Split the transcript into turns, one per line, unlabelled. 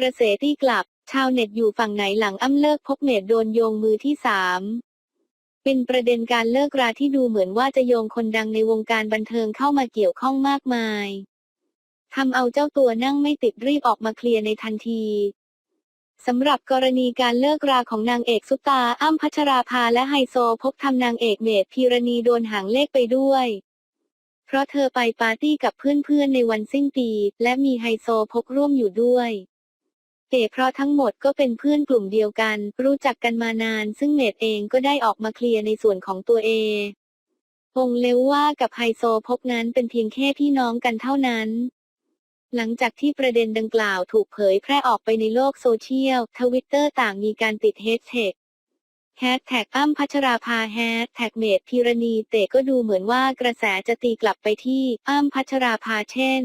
กระแสตีกลับ ชาวเน็ตอยู่ฝั่งไหนหลังอ้ำเลิกพบเมดโดนโยงมือที่สามเป็นประเด็นการเลิกราที่ดูเหมือนว่าจะโยงคนดังในวงการบันเทิงเข้ามาเกี่ยวข้องมากมายทำเอาเจ้าตัวนั่งไม่ติดรีบออกมาเคลียร์ในทันทีสำหรับกรณีการเลิกราของนางเอกซุปตาอ้ำพัชราภาและไฮโซพกทำนางเอกเมดพีรณีโดนหางเลขไปด้วย เพราะเธอไปปาร์ตี้กับเพื่อนๆในวันสิ้นปี และมีไฮโซพกร่วมอยู่ด้วย เก๋เพราะทั้งหมดก็เป็นเพื่อนกลุ่มเดียวกัน รู้จักกันมานาน ซึ่งเมดเองก็ได้ออกมาเคลียร์ในส่วนของตัวเองคงเลวว่ากับไฮโซพกนั้นเป็นเพียงแค่พี่น้องกันเท่านั้น หลังจากที่ประเด็นดังกล่าวถูกเผยแพร่ออกไปในโลกโซเชียล ทวิตเตอร์ต่างมีการติดแฮชแท็กแฮชแท็กอ้ำพัชราภาแฮชแท็กเมดพีรณีแต่ก็ดูเหมือนว่ากระแสจะตีกลับไปที่อ้ำพัชราภาเช่น